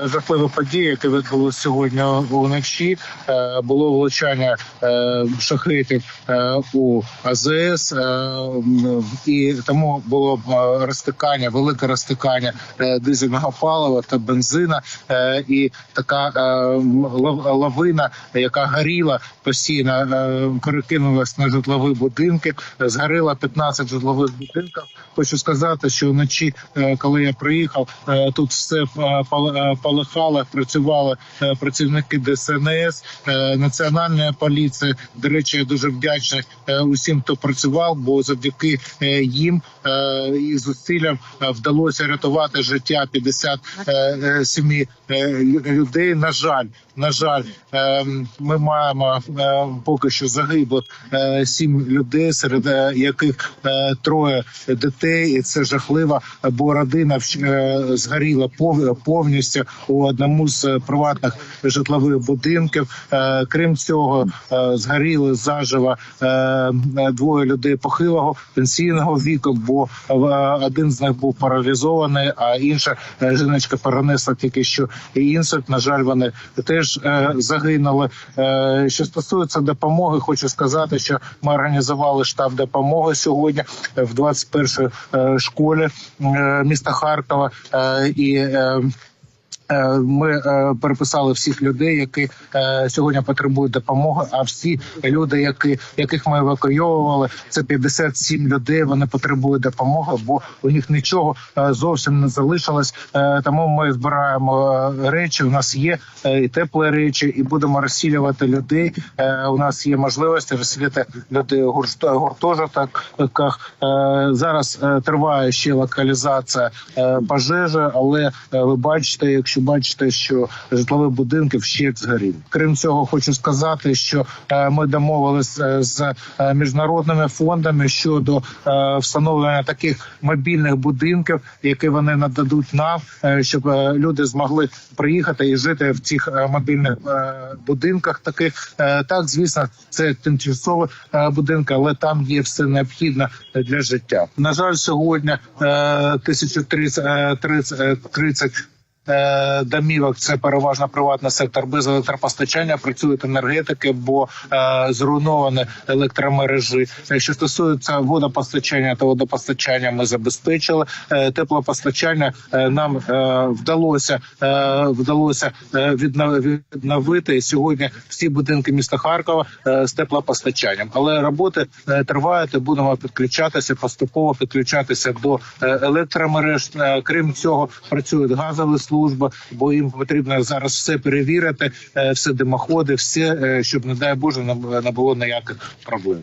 Жахливі події, які відбулися сьогодні вночі, Е, було влучання е, шахетів е, у АЗС, і тому було розтикання, велике розтикання дизельного палива та бензина, і така лавина, яка горіла постійно, перекинулась на житлові будинки. Згоріло 15 житлових будинків. Хочу сказати, що вночі, коли я приїхав, тут все е, е, працювали е, працівники ДСНС, е, національної поліції. До речі, я дуже вдячний е, усім, хто працював, бо завдяки їм і зусиллям вдалося рятувати життя 57 е, людей. На жаль, на жаль, ми маємо поки що загиблих е, сім людей, серед яких троє дітей, і це жахливо, бо родина згоріла пов- повністю у одному з е, приватних житлових будинків. Е, Крім цього, е, згоріли заживо двоє людей похилого пенсійного віку, бо один з них був паралізований, а інша жіночка перенесла тільки що інсульт. На жаль, вони теж загинули. Що стосується допомоги, хочу сказати, що ми організували штаб допомоги сьогодні в 21-й е, школі міста Харкова і. Е, Ми е, переписали всіх людей, які е, сьогодні потребують допомоги. А всі люди, які яких ми евакуйовували, це 57 людей. Вони потребують допомоги, бо у них нічого зовсім не залишилось. Тому ми збираємо речі. У нас є і теплі речі, і будемо розсілювати людей. У нас є можливості розсілити людей у гурто- гуртожитках. Зараз триває ще локалізація пожежі, але ви бачите, якщо бачите, що житлові будинки вщент згоріли. Крім цього, хочу сказати, що е, ми домовилися е, з е, міжнародними фондами щодо встановлення таких мобільних будинків, які вони нададуть нам, щоб люди змогли приїхати і жити в цих мобільних будинках. Таких так, звісно, це тимчасові будинки, але там є все необхідне для життя. На жаль, сьогодні 1330 домівок це переважно приватний сектор без електропостачання. Працюють енергетики, бо е, зруйновані електромережі. Е, Що стосується водопостачання, то водопостачання ми забезпечили. Е, теплопостачання е, нам е, вдалося е, вдалося е, відновити сьогодні всі будинки міста Харкова е, з теплопостачанням. Але роботи е, тривають і будемо підключатися поступово підключатися до е, електромереж. Е, Крім цього, працюють газові служби, бо їм потрібно зараз все перевірити, е, все димоходи, все, е, щоб не дай Боже не не було ніяких проблем.